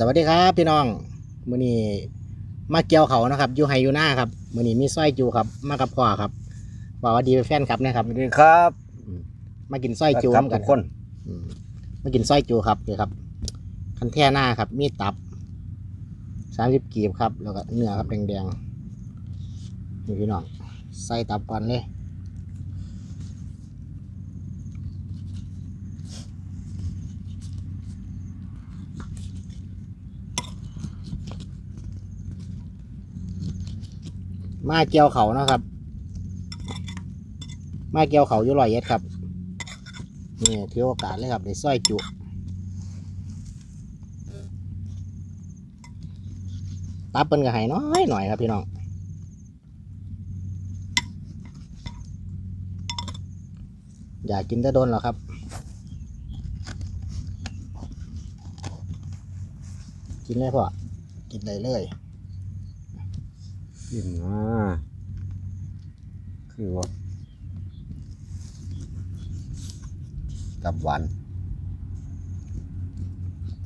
สวัสดีครับพี่น้องมื้อนี้มาเกี่ยวเขานะครับอยู่ไฮอยู่หน้าครับมื้อนี้มีสร้อยจูครับ มากับพ่อครับบอกว่าดีเป็นแฟนครับนะครับสวัสดีครับมากินสร้อยจูครับน้ำกัทุนกคนอืมมากินสร้อยจูครับนี่ครับ คันแท่หน้าครับ มีตับสามสิบกีบครับ แล้วก็เนื้อครับแดงๆนี่พี่น้องใส่ตับก่อนเลย มาเกี่ยวเขานะครับ มาเกี่ยวเขาอยู่ร้อยเอ็ดครับนี่ถือโอกาสเลยครับได้สร้อยจุตับเป็นกระหายน้อยหน่อยครับพี่น้องอยากกินแต่โดนหรอครับกินได้พ่อกินได้เลย กินมาคือว่าตับหวาน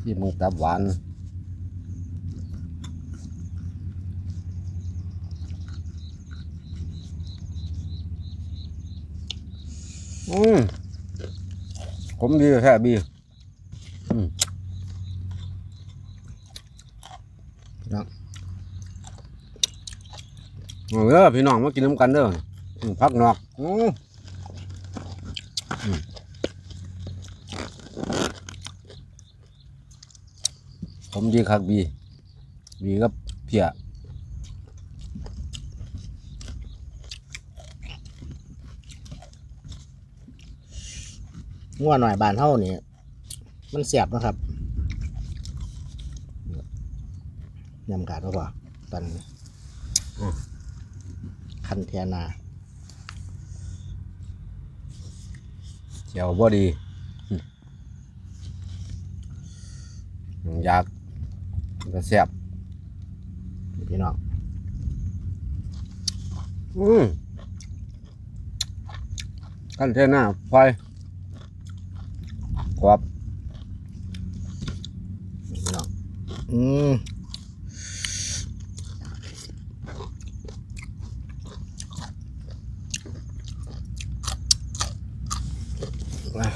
ที่มึงตับหวานอืมผมดีแค่บีอืม พี่น้อง เอาเด้อพี่น้องมากินน้ำกันเด้อพักนอกอืมอืมผมดีคักบี บีกับเพียงัวหน่อยบานเท่านี่มันเสียบนะครับยำกาดก็พอตอนนี้ คันเทียนาเจียวบ่ดีอยากก็แซ่บพี่น้องอืมกันเทียนาไฟกรอบพี่น้องอืมอะ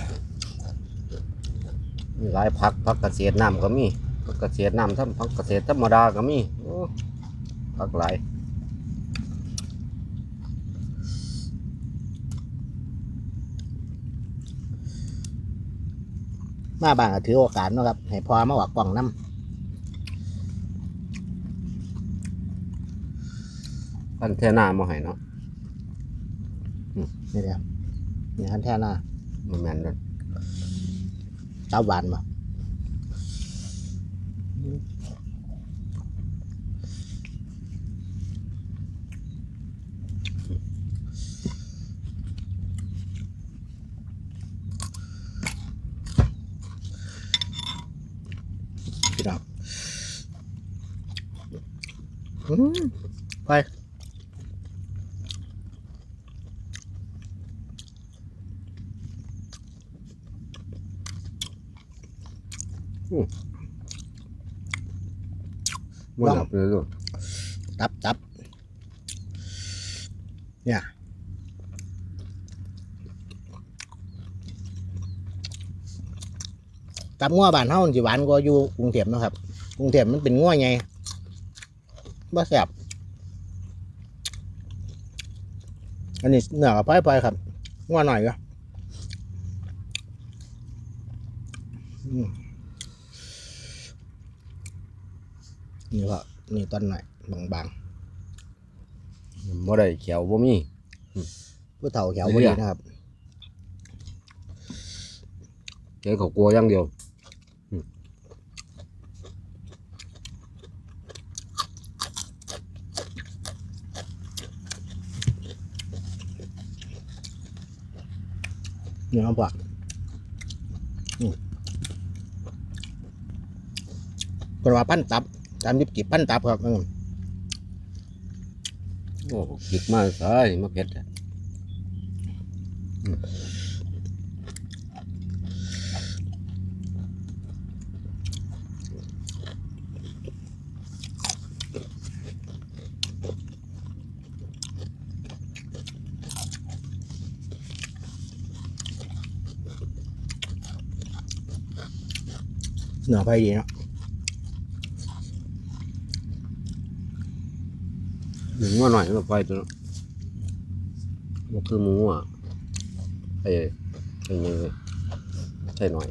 มี หลายผักผักเกษตรน้ำก็มีผักเกษตรน้ำทำผักเกษตรธรรมดาก็มีผักหลายมาบางก็ถือโอกาสเนาะครับ ให้พอมาออกกล่องน้กันเทน่ามาให้เนาะนี่เดียวนี่คันแท่นามันแมนเด้อ ตับหวานบ่พี่น้องอืมไป มันหลับเลยลูกตับตับเนี่ยตับงัวบ้านเฮามันสิหวานกว่าอยู่กรุงเทพเนาะครับกรุงเทพมันเป็นงัวไงบ่แซ่บอันนี้เนื้อกับปล่อยๆครับงัวหน่อยก็อืม นี่ก็นี่ต้นหน่อยบางบ่ได้เขียวบ่มีๆผู้เฒ่าแขวบ่ดีนะครับเจอเขากลัวอย่างเดียวเนื้อปลาอืมกระว่าปั้นตับ สามสิบกี่พันตับครับโอ้กิกมากเลยมาเผ็ดหน่อไปดีเนาะ ว่าหน่อยมันไปตัวนาะมันคือหมูอะไอ้ไอ้ยังไงใช่หน่อย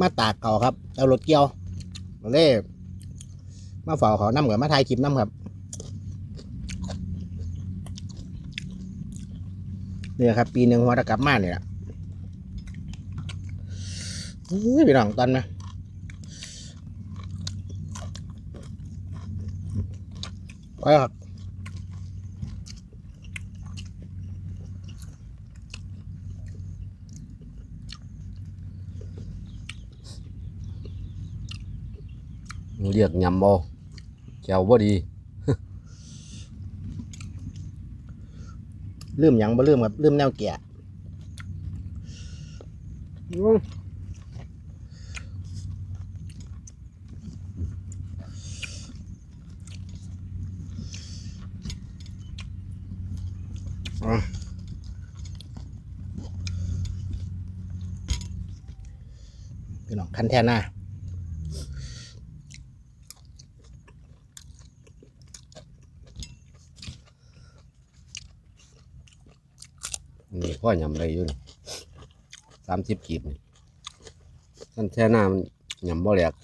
มาตากเก่าครับเอารถเกี่ยวมาเล่มาฝ่าเขาน้ำกับมาถ่ายคลิปน้ำครับเนี่ยครับ ปีหนึ่งหัวตะกลับมาเนี่ยแหละเฮ้ยพี่น้องตอนนะ ไปครับเรียกยำบ่แก้วบ่ดีลืมหยังบ่ลืมครับลืมแนวเกียร์อะ คันแท่หน้านี่พ่อยำได้อยู่สามสิบกีบนี่ท่านแช่หน้ามันยำบ่แหลก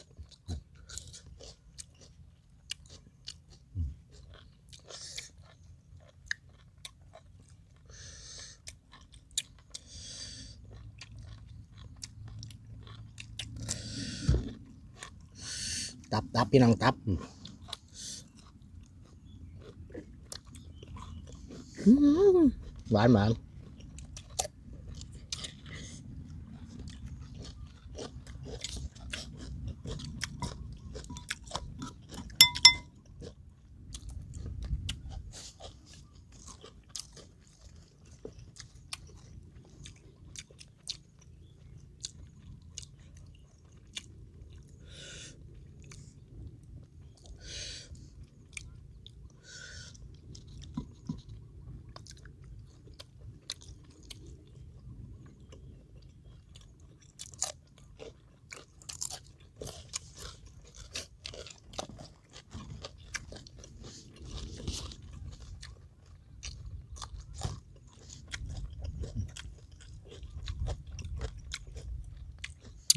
ตั บตับพี่น้องตับอืมหวานหวาน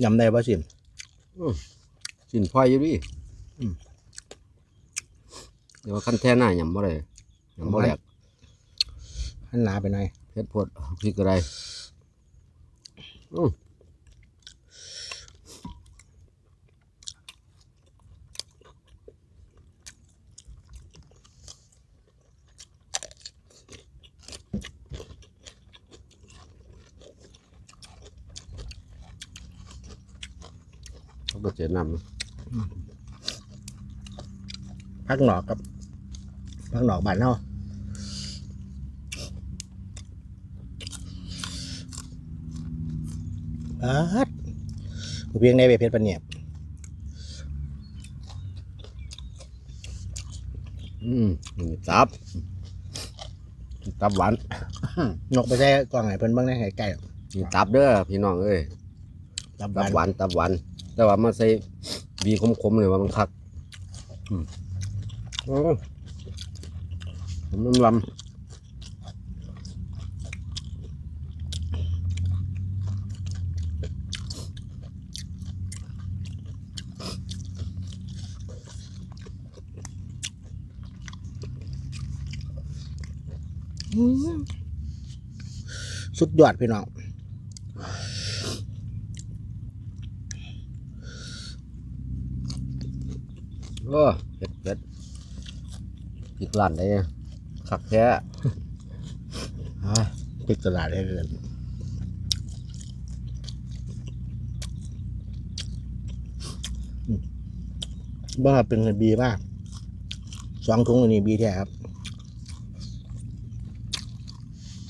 ยำได้ป่ะสิมสินพ่อยอยู่ดิอืมเดี๋ยวาขั้นแท่หน้ายำบ่ได้ยำบ่แหลกหันหนาไปหน่อยเผ็ดโพดพริกอะไรอืม ก็เจ็ดน้ำนะพักหนอกกับพักหนอกบานเนาะปัดกูเพียงได้ไปเพชรปะเนี่ยอืมนี่ตับ ตับหวานนกไปใส่กล่องไหนเพิ่นเบ้างได้ไงไก่นี่ตับเด้อพี่น้องเอ้ยตับตับหหวาวานนตับหวาน แต่ว่ามาใส่บีคมๆเลยว่ามันคักอืมโอ้ผมน้ำลำอืมสุดยอดพี่น้อง โอ้เผ็ดเผ็ดพริกลั่นได้คักแท้อ่ปิดตลาดได้เกินอืมบ้าเป็นเงินบีมาสองถุงอันนี้บีแท้ครับ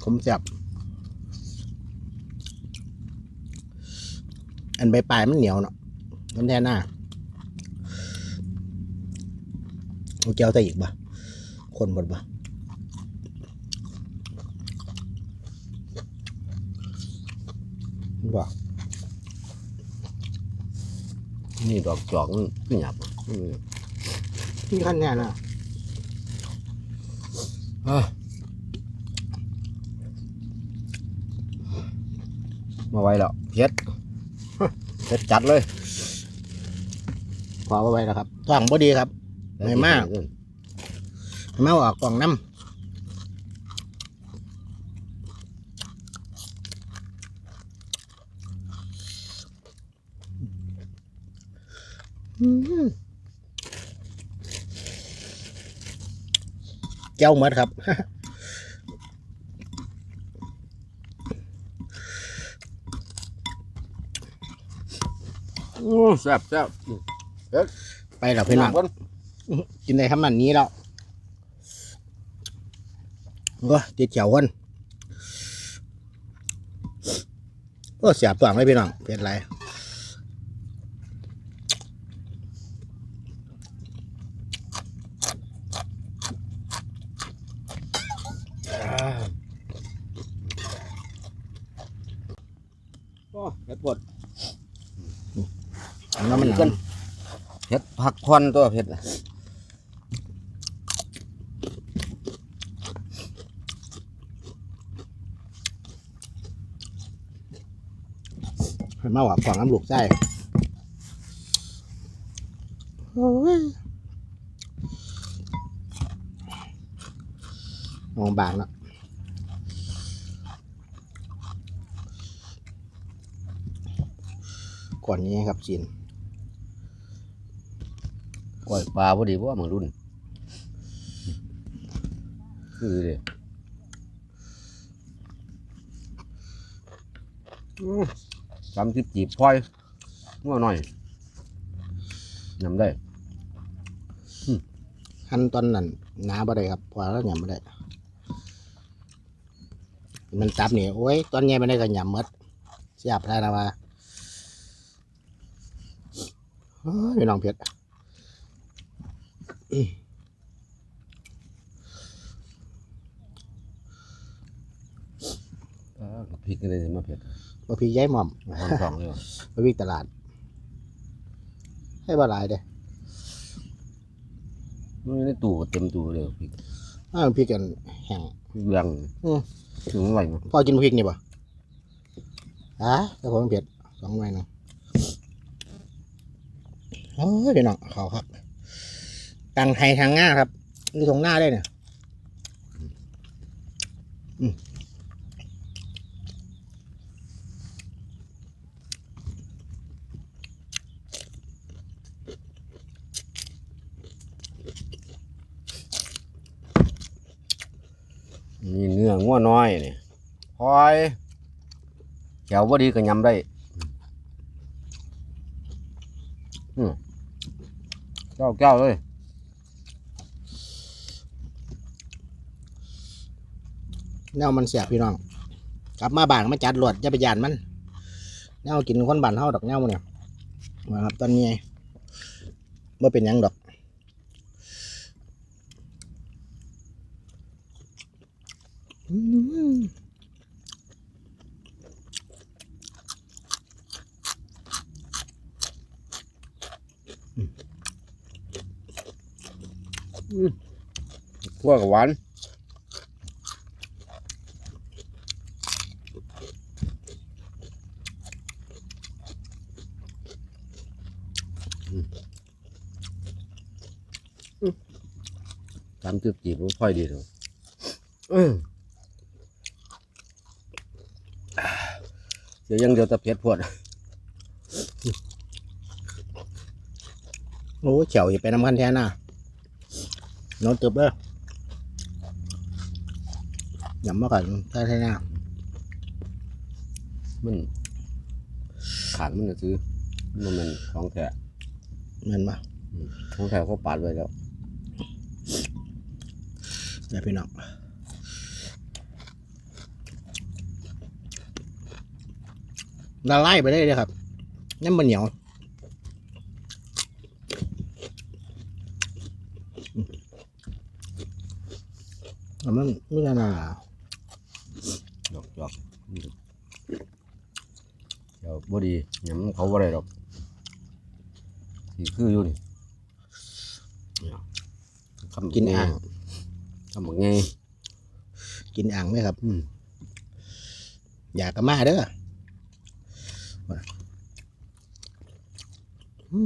ผมจับ อันใบปลายมันเหนียวเนาะน้ำแท้หน้า เอาเจียวใส่อีกบ่คนบดบ่บอกนี่ดอกจอกมันไม่หยับอะอืมนี่ขั้นแน่นะอะมาไว้แล้วเพ็ดเพ็ดจัดเลยขอเอาไว้แล้วครับท้องบ่ดีครับ ไม่มากเมาออกกล่องน้ำอื้อหือเจ้าเหมือดครับอู้แซ่บแซ่บไปแล้วพี่น้องคน กินได้คำนั้นนี้แล้วก็ติดเขียวคนโอ้เสียบตัวงเลยพี่น้องเป็นไรโอ้เพ็ดปดอันนั้นมันหกันันงเพ็ดผักควันตัวเพ็ด น่ะเมาออกกล่องน้ำลูกไส้โอ้ยมองบางแล้วก่อนนี้ครับจีนกล้วยปลาพอดีเพราะว่ามึงรุ่น คือเดิ สามสิบจีบพลอยงัวหน่อยนำได้หันตอนนั้นหนาบ่ได้ครับพอแล้วหยำบ่ได้ มันตับนี่โอ้ยตอนใหญ่ไม่ได้ก็หยำหมดเสียบได้นะว่าโอ้ยพี่น้องเผ็ดอ่ พริกอะไรมาเผ็ดบะพริกย้ายหม่อมหอมสองเลยว่ะบะพริกตลาด ให้บ่หลายเด้อมันในตู้ก็เต็มตู้เลยพริกอ้าวพริกกันแห้งพริกเหลืองอืมถึงอร่อยมั้ยพ่อกินพริกนี่ป่ะอะแต่ผมเผ็ดสองไว้หนึงโอ้ยพี่น้องเขาครับตังไทยทางง่าครับนี่ตรงหน้าได้เนี่ยมีเนื้อ งัวน้อยนี่พลอยแถวบ่ดีก็ยำได้เจ้าแก้วเลยแนวมันเสียพี่น้อง กลับมาบ้านมาจัดรวดอย่าไปยานมันแนวกินคนบ้านเฮาดอกแนวเนี่ยมาครับตอนนี้บ่เป็นยังดอกอืม คั่วกับหวานตามตึกจีบมันค่อยดีเถอะอืม เดี๋ยวอยังเดียวแตะเพียดพวด โอ้เฉียวอย่าไปน้ำคันแท้น่ะนอนเติบเลยหยำมาก่อนแท้แท้น่ะมันขาดมันจะซื้อมันเป็นของแท้เหมือนปะของแท้เขาปาดไว้แล้วเดี๋ยวพี่น้อง ละลายไปได้เลยครับนั่นมันเหนียวอืมแต่มันไม่ได้นาดอกจอกบ่ดีหยังเขาบ่ได้ดอกที่คืออยู่นี่เนี่ยคำกินอ่างคำบักไงกินอ่างไหมครับอืมอยากกระมาเด้ออืม พัก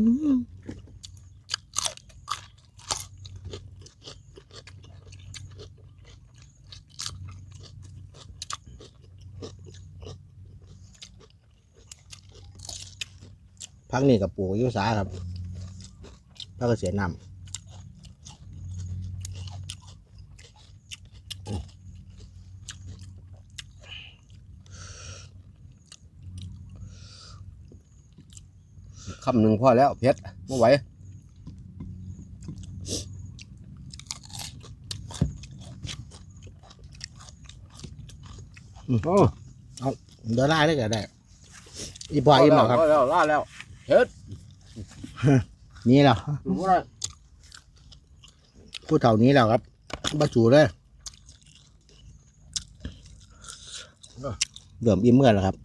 นี่กับปลูกยุสาครับพักเกษียณน คำหนึ่งพอแล้วเพชรไม่ไหวโอ้ำเดี๋ยวไล่ได้ก็ได้ อีพออิ่มแล้วครับพอแล้วล่าแล้วเพชรนี่แล้วดูว่าได้ผู้เฒ่านี้แล้วครับบาจูเลยเริ่มอิ่มเมื่อแล้วครับ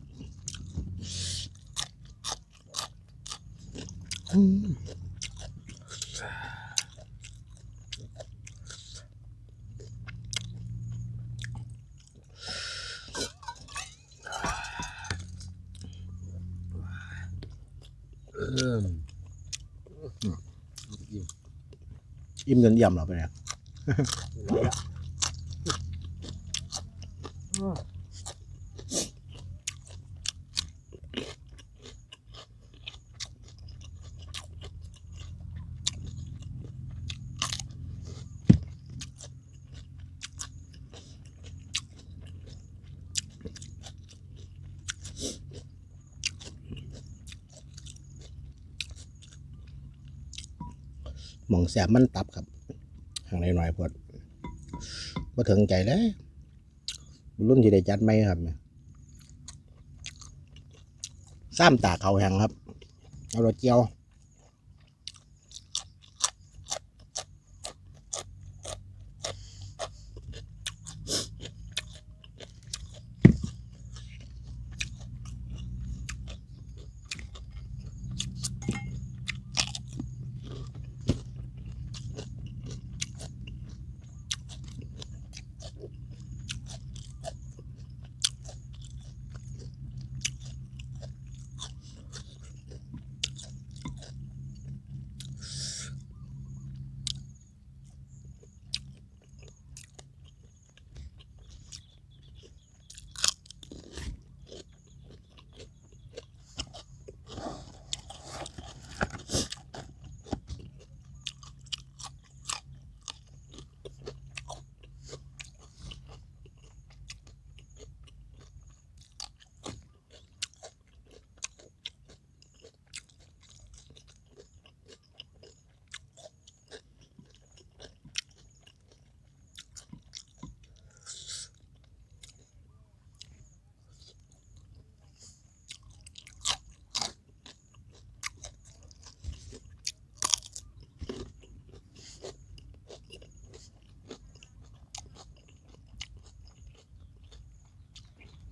อิ่มจนเยี่ยมแล้วไปเนี่ย องแสบมันตับครับห่างหน่อยพอดมาถึงใจเลยรุ่นที่ได้จัดไหมครับซ้ำตาเขาแหงครับ เอารถเจียว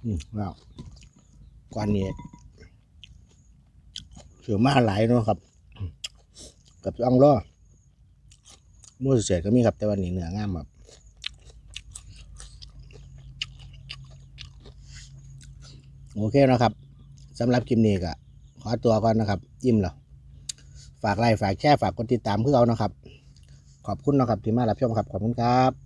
อืมแล้วกวนนี้เสือมาหลายเนาะครับ กับอ่องล้อมูสเสียก็มีครับ แต่วันนี้เนื้องามครับโอเคนะครับสำหรับคลิปนี้ก็ขอตัวก่อนนะครับอิ่มแล้วฝากไลค์ฝากแชร์ฝากกดติดตามเพื่อเอานะครับ ขอบคุณนะครับที่มารับชมครับ ขอบคุณครับ